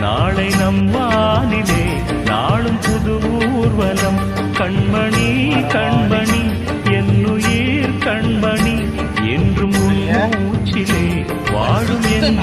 நாளை நம் வானிலே நாளும் புது ஊர்வலம். கண்மணி கண்மணி என்னுயிர் கண்மணி என்றும் உன் மூச்சிலே வாழும் என்